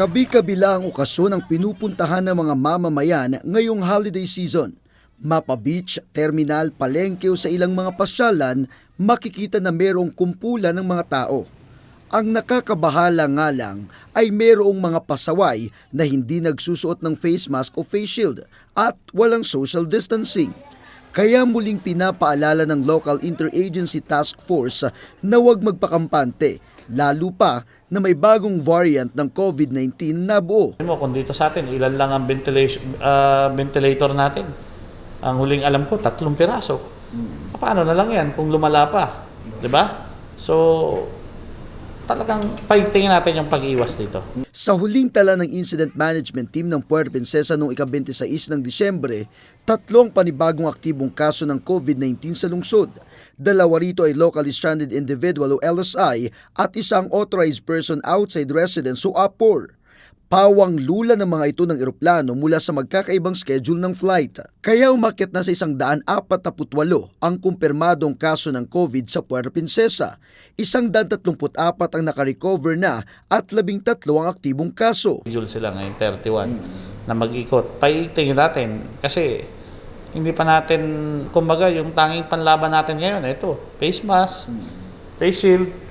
Kabi-kabila ang okasyon ang pinupuntahan ng mga mamamayan ngayong holiday season. Mapa Beach, terminal, palengke o sa ilang mga pasyalan, makikita na merong kumpulan ng mga tao. Ang nakakabahala nga lang ay merong mga pasaway na hindi nagsusuot ng face mask o face shield at walang social distancing. Kaya muling pinapaalala ng Local Interagency Task Force na huwag magpakampante, lalo pa na may bagong variant ng COVID-19 na buo. mo kung dito sa atin, ilan lang ang ventilation, ah, ventilator natin. Ang huling alam ko, tatlong piraso. Paano na lang yan kung lumala pa? Di ba? So, talagang paigtingin natin yung pag-iwas dito. Sa huling tala ng Incident Management Team ng Puerto Princesa noong ika-26 ng Disyembre, tatlong panibagong aktibong kaso ng COVID-19 sa lungsod. Dalawa rito ay locally stranded individual o LSI at isang authorized person outside residence o APOR. Pawang lula ng mga ito ng eroplano mula sa magkakaibang schedule ng flight. Kaya umakyat na sa isang daan apat na putwalo ang kumpirmadong kaso ng COVID sa Puerto Princesa. Isang daan tatlumput apat ang nakarecover na at labing tatlo ang aktibong kaso. Schedule sila ngayon, 31, na mag-ikot. Paigtingin natin kasi hindi pa natin, kumbaga, yung tanging panlaban natin ngayon, ito, face mask, face shield,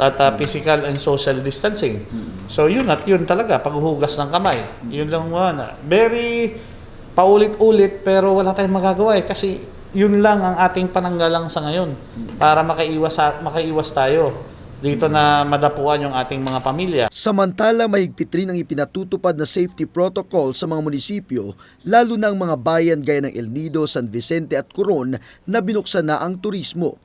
at uh, physical and social distancing. So yun at yun talaga, paghuhugas ng kamay. Yun lang muna. Very paulit-ulit pero wala tayong magagawa eh kasi yun lang ang ating pananggalang sa ngayon para makaiwas sa- makaiwas tayo dito na madapuan yung ating mga pamilya. Samantala, mahigpit rin ang ipinatutupad na safety protocol sa mga munisipyo, lalo na ang mga bayan gaya ng El Nido, San Vicente at Coron na binuksan na ang turismo.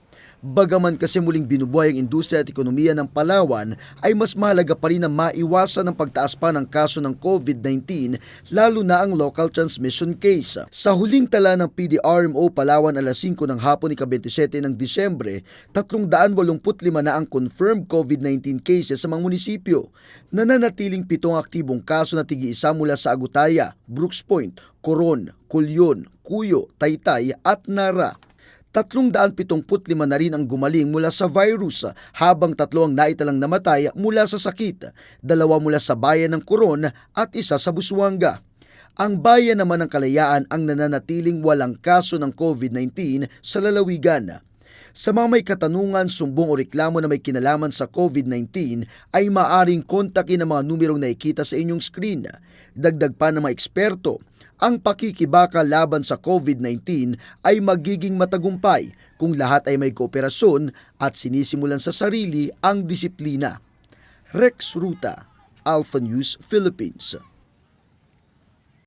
Bagaman kasi muling binubuhay ang industriya at ekonomiya ng Palawan, ay mas mahalaga pa rin na maiwasan ang pagtaas pa ng kaso ng COVID-19, lalo na ang local transmission case. Sa huling tala ng PDRMO Palawan alas 5 ng hapon ni 27 ng Disyembre, 385 na ang confirmed COVID-19 cases sa mga munisipyo. Nananatiling pitong aktibong kaso na tigi-isa mula sa Agutaya, Brooks Point, Coron, Culyon, Cuyo, Taytay at Nara. 375 na rin ang gumaling mula sa virus habang tatlo ang naitalang namatay mula sa sakit, dalawa mula sa bayan ng Coron at isa sa Busuanga. Ang bayan naman ng Kalayaan ang nananatiling walang kaso ng COVID-19 sa lalawigan. Sa mga may katanungan, sumbong o reklamo na may kinalaman sa COVID-19 ay maaring kontakin ang mga numerong nakikita sa inyong screen. Dagdag pa ng mga eksperto, ang pakikibaka laban sa COVID-19 ay magiging matagumpay kung lahat ay may kooperasyon at sinisimulan sa sarili ang disiplina. Rex Ruta, Alpha News Philippines.